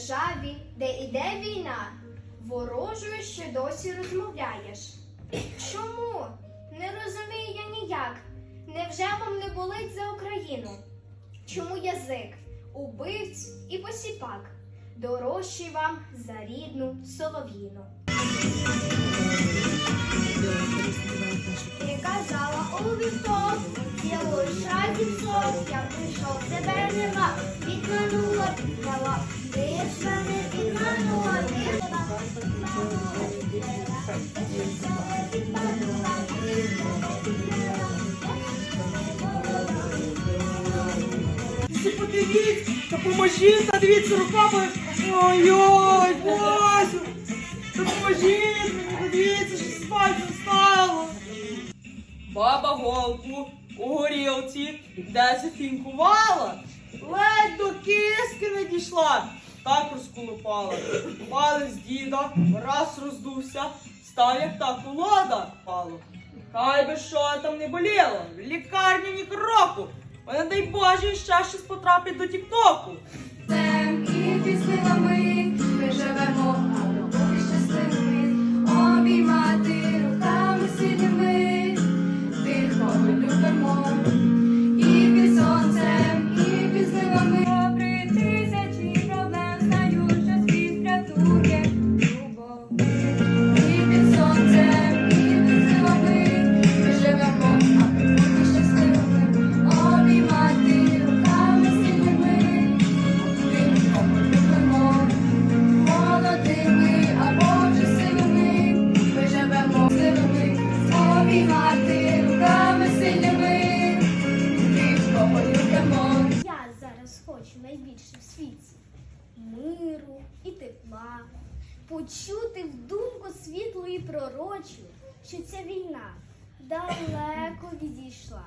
Державі, Де іде війна, ворожою ще досі розмовляєш. Чому? Не розумію я ніяк. Невже вам не болить за Україну? Чому язик, убивць і посіпак дорожчий вам за рідну солов'їну? Ти казала у вівток, цілу шаті сок, я прийшов, тебе нема, підманула, піддала, ти Всі подивіться, та поможіть, дивіться руками. Ой-ой, Боже! Допоможіть мені, подивіться, що з пальцем стало. Баба голку у горілці де зафінкувала, ледь до киски не дійшла, так розколупала. Палець діда раз роздувся, став як та колода пало. Хай би що там не боліло, в лікарні ні кроку. А не дай Боже, ще щось потрапить до тіктоку. Тем і піснилами ми зараз хочу найбільше в світі миру і тепла, почути в думку світлу і пророчу, що ця війна далеко відійшла.